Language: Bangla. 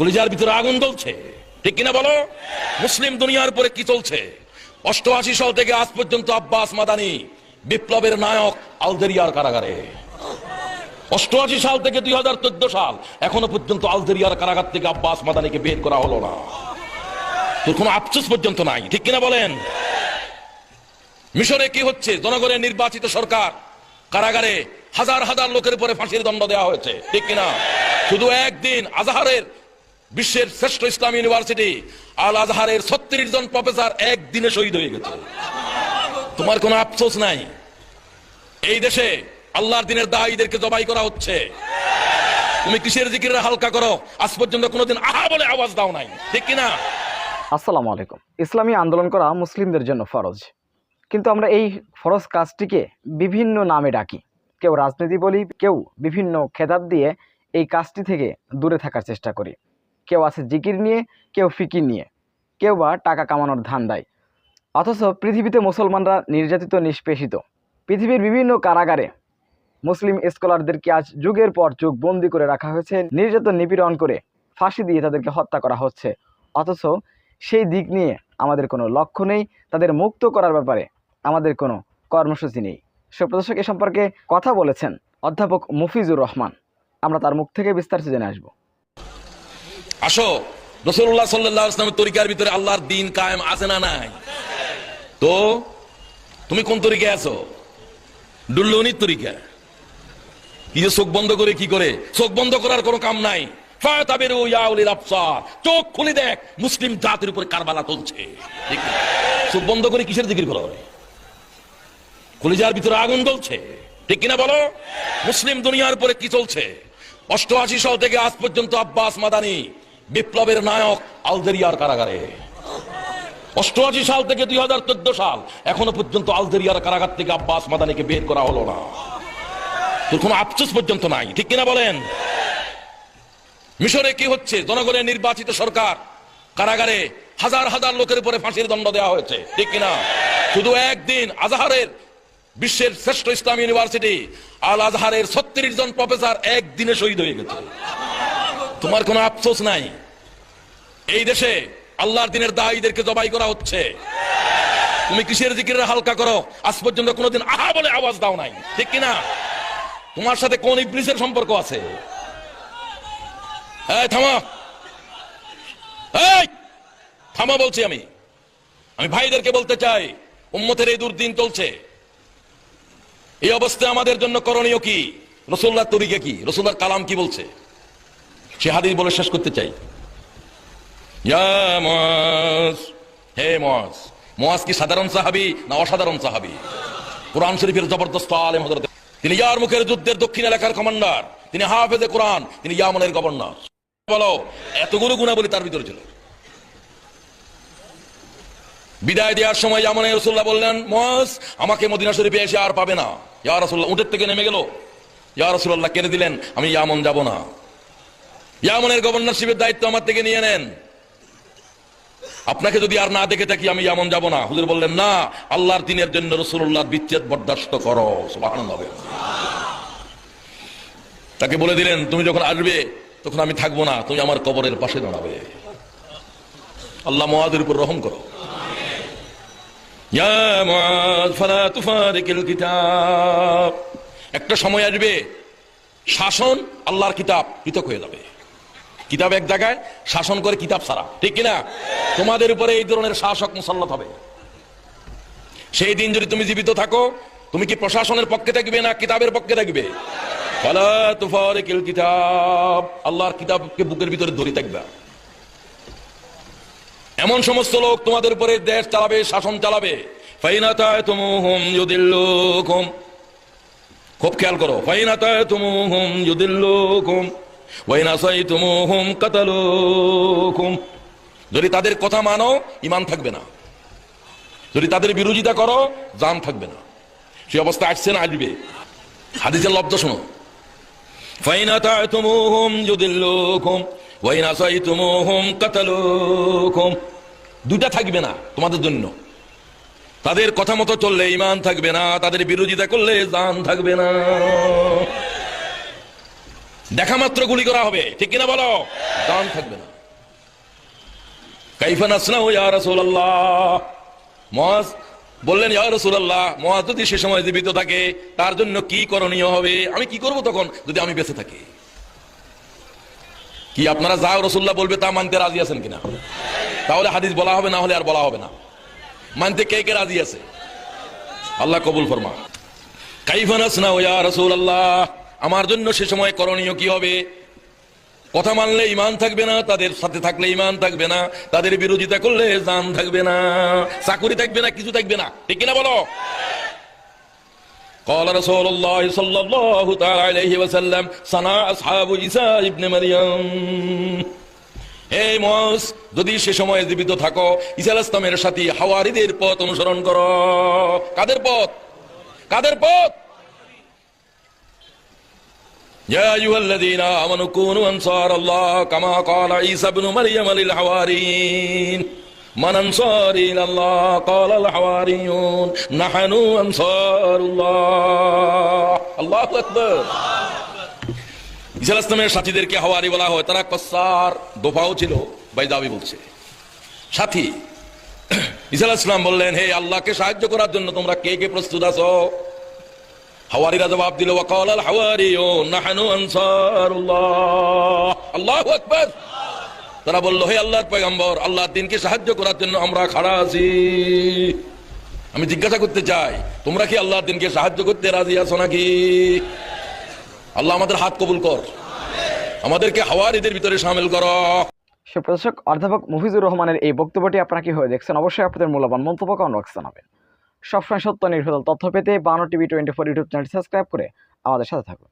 কলিজার ভিতরে আগুন জ্বলছে। ঠিক কিনা বলো? মুসলিম দুনিয়ার উপরে কি চলছে? অষ্টআশি সাল থেকে আজ পর্যন্ত আব্বাস মাদানি বিপ্লবের নায়ক আলজেরিয়ার কারাগারে। অষ্টআশি সাল থেকে দুই হাজার চোদ্দ সাল এখনও পর্যন্ত আলজেরিয়ার কারাগার থেকে আব্বাস মাদানিকে বের করা হলো না। তোর কোনো আফসোস পর্যন্ত নাই, ঠিক কিনা বলেন? মিশরে কি হচ্ছে? জনগণের নির্বাচিত সরকার কারাগারে হাজার হাজার লোকের উপরে ফাঁসির দণ্ড দেওয়া হয়েছে, ঠিক কিনা? শুধু একদিন আজহারের বিশ্বের শ্রেষ্ঠ ইসলাম ইউনিভার্সিটি আল আজহারের ছত্রিশ জন প্রফেসর একদিনে শহীদ হয়ে গেছে। তোমার কোনো আফসোস নাই? এই দেশে আল্লাহর দিনের দায়ীদেরকে জবাই করা হচ্ছে। তুমি কিসের জিকির হালকা করো? আজ পর্যন্ত কোনোদিন আহা বলে আওয়াজ দাও নাই। ঠিক কিনা? আসসালামু আলাইকুম। ইসলামী আন্দোলন করা মুসলিমদের জন্য ফরজ। কিন্তু আমরা এই ফরজ কাজটিকে বিভিন্ন নামে ডাকি। কেউ রাজনীতি বলি, কেউ বিভিন্ন খেতাব দিয়ে এই কাজটি থেকে দূরে থাকার চেষ্টা করি। কেউ আছে জিকির নিয়ে, কেউ ফিকির নিয়ে। কেউ বা টাকা কামানোর ধান্দায়। অথচ পৃথিবীতে মুসলমানরা নির্যাতিত, নিষ্পেষিত। পৃথিবীর বিভিন্ন কারাগারে মুসলিম স্কলারদেরকে আজ যুগের পর যুগ বন্দি করে রাখা হয়েছে, নির্যাতন নিপীড়ন করে ফাঁসি দিয়ে তাদেরকে হত্যা করা হচ্ছে। অথচ সেই দিক নিয়ে আমাদের কোনো লক্ষ্য নেই, তাদের মুক্ত করার ব্যাপারে আমাদের কোনো কর্মসূচি নেই। সুপ্রদর্শক এ সম্পর্কে কথা বলেছেন অধ্যাপক মুফিজুর রহমান। আমরা তার মুখ থেকে বিস্তারিত জেনে আসব। আসো। রসুল্লাহ সাল্লাহ তরিকার ভিতরে আল্লাহর দিন কায়েম আছে না নাই? তো, তুমি কোন তরিকে আছো? ডুল্লনির তরিকা চোখ বন্ধ করে কি করে? চোখ বন্ধ করার কোনো কাম নাই। চোখ খুলে দেখ, মুসলিম জাতির উপরে কারবালা চলছে? চোখ বন্ধ করে কিসের জিকির করো ভিতরে আগুন জ্বলছে। ঠিক কিনা বলো? মুসলিম দুনিয়ার পরে কি চলছে? অষ্টআশি সাল থেকে আজ পর্যন্ত আব্বাস মাদানি বিপ্লবের নায়ক আলজেরিয়ার কারাগারে। অষ্টআশি সাল থেকে দুই হাজার চোদ্দ সাল, এখনও পর্যন্ত আলজেরিয়ার কারাগার থেকে আব্বাস মাদানিকে বের করা হলো না। তোর কোনো আফসোস পর্যন্ত নাই, ঠিক কিনা বলেন? মিশরে কি হচ্ছে? জনগণের নির্বাচিত সরকার কারাগারে হাজার হাজার লোকের উপরে ফাঁসির দণ্ড দেওয়া হয়েছে, ঠিক কিনা? শুধু একদিন, আজহারের বিশ্বের শ্রেষ্ঠ ইসলাম ইউনিভার্সিটি, আল আজহারের ছত্রিশ জন প্রফেসর একদিনে শহীদ হয়ে গেছে। তোমার কোনো আফসোস নাই। এই দেশে আল্লাহর দিনের দায়ীদেরকে জবাই করা হচ্ছে। তুমি কিসের জিকির হালকা করো? আজ পর্যন্ত কোনোদিন আহা বলে আওয়াজ দাও নাই। ঠিক কিনা? তোমার সাথে কোন ইবলিসের সম্পর্ক আছে? এই, থামা। এই, থামা বলছি আমি। আমি ভাইদেরকে বলতে চাই, উম্মতের এই দুর্দিন চলছে। এই অবস্থায় আমাদের জন্য করণীয় কি? রসুল্লাহ তরিকে কি? রসুল্লাহর কালাম কি বলছে? সে হাদিস বলে শেষ করতে চাই। হে মজ মজ কি সাধারণ সাহাবি না অসাধারণ সাহাবি? কোরআন শরীফের জবরদস্ত আলেম হযরত তিনি ইয়ার মুখের যুদ্ধের দক্ষিণ এলাকার কমান্ডার, তিনি হাফেজে কোরআন, তিনি ইয়ামনের গভর্নর। বলো, এতগুলো গুণাবলী তার ভিতরে ছিল। বিদায় দেওয়ার সময় ইয়ামনের রসুল্লাহ বললেন মজ আমাকে মদিনা শরীফে এসে আর পাবে না। ইয়া রসুল্লাহ উঠের থেকে নেমে গেল। ইয়া রসুল্লাহ কেড়ে দিলেন, আমি ইয়ামন যাব না। ইয়ামনের গভর্নরশিপের দায়িত্ব আমার থেকে নিয়ে নেন। আপনাকে যদি আর না দেখে থাকি, আমি এমন যাব না। হুজুর বললেন, না, আল্লাহর দিনের জন্য রসুল্লাহ বিচ্ছেদ বরদাস্ত করো। হবে তাকে বলে দিলেন, তুমি যখন আসবে, তখন আমি থাকব না, তুমি আমার কবরের পাশে দাঁড়াবে। আল্লাহ মহাদের উপর রহম করো। একটা সময় আসবে, শাসন আল্লাহর কিতাব পৃথক হয়ে যাবে। কিতাব এক জায়গায়, শাসন করে কিতাব ছাড়া। ঠিক কিনা? তোমাদের উপরে এই ধরনের শাসক মুসল্লত হবে। সেই দিন যদি তুমি জীবিত থাকো, তুমি কি প্রশাসনের পক্ষে থাকবে না কিতাবের পক্ষে থাকবে? আল্লাহর কিতাবকে বুকের ভিতরে ধরে থাকবে। এমন সমস্ত লোক তোমাদের উপরে দেশ চালাবে, শাসন চালাবে। খুব খেয়াল করো। ফাইনাতায় তুমুহুম ইউদিল্লুকুম। ওয়াইনাসাইতুমুহুম কাতালুকুম। যদি তাদের কথা মানো ইমান থাকবে না। যদি তাদের বিরোধিতা করো, জান থাকবে না। সে অবস্থা আসছে না, আসবে। হাদিসের লব্ধ শোনো। ফাইনাতায়তুমুহুম ইউদিল্লুকুম ওয়াইনাসাইতুমুহুম কাতালুকুম। দুটা থাকবে না তোমাদের জন্য। তাদের কথা মতো চললে ইমান থাকবে না, তাদের বিরোধিতা করলে জান থাকবে না। দেখা মাত্র গুলি করা হবে। ঠিক কিনা বলো? দান থাকবে না। কাইফা নাসনা ইয়া রাসূলুল্লাহ। মুআজ বললেন, ইয়া রাসূলুল্লাহ মুআজ যদি সে সময় জীবিত থাকে, তার জন্য কি করণীয় হবে? আমি কি করব তখন যদি আমি বেঁচে থাকি? কি আপনারা যা রসুল্লাহ বলবে তা মানতে রাজি আছেন কিনা? তাহলে হাদিস বলা হবে, না হলে আর বলা হবে না। মানতে কে কে রাজি আছে? আল্লাহ কবুল ফরমা কাইফানাস না ওয়া রাসূলুল্লাহ। আমার জন্য সে সময় করণীয় কি হবে কথা মানলে ইমান থাকবে না তাদের সাথে থাকলে ইমান থাকবে না তাদের বিরোধিতা করলে জান থাকবে না চাকুরি থাকবে না কিছু থাকবে না ঠিক কিনা বলো قال رسول الله صلى الله تعالى عليه وسلم صنع أصحاب عيسى ابن مريم এই মস যদি সে সময় জীবিত থাকো ইসা আলাইহিস ইসলামের সাথে হাওয়ারিদের পথ অনুসরণ করো কাদের পথ কাদের পথ يا أيها الذين آمنوا كونوا أنصار الله كما قال عيسى ابن مريم للحواريين من أنصاري إلى الله قال الحواريون نحن أنصار الله الله أكبر ঈসা আলাইহিস ইসলামের সাথীদেরকে হাওয়ারি বলা হয় তারা কসার দোফাও ছিল বাইদাবি বলছে সাথী ঈসা আলাইহিস ইসলাম বললেন হে আল্লাহকে সাহায্য করার জন্য তোমরা কে কে প্রস্তুত আছো হাওয়ারিরা জবাব দিল ওয়াকাল আল হাওয়ারিয়ুন নাহনু আনসারুল্লাহ। আল্লাহু আকবার। তারা বলল, হে আল্লাহর পয়গম্বর, আল্লাহর দিনকে সাহায্য করার জন্য আমরা খাড়া আছি। আমি জিজ্ঞাসা করতে চাই, তোমরা কি আল্লাহর দিনকে সাহায্য করতে রাজি আছো নাকি? আল্লাহ আমাদের হাত কবুল কর। আমাদেরকে হাওয়ারিদের ভিতরে সামিল করো। সুপ্রদর্শক, অধ্যাপক মুফিজুর রহমানের এই বক্তব্যটি আপনারা কি হয়ে দেখছেন? অবশ্যই আপনাদের মূল্যবান মন্তব্য কমেন্ট বক্সে জানাবেন। সবসময় সত্য নির্ভর তথ্য পেতে বানো TV twenty four YouTube channel subscribe করে আমাদের সাথে থাকুন।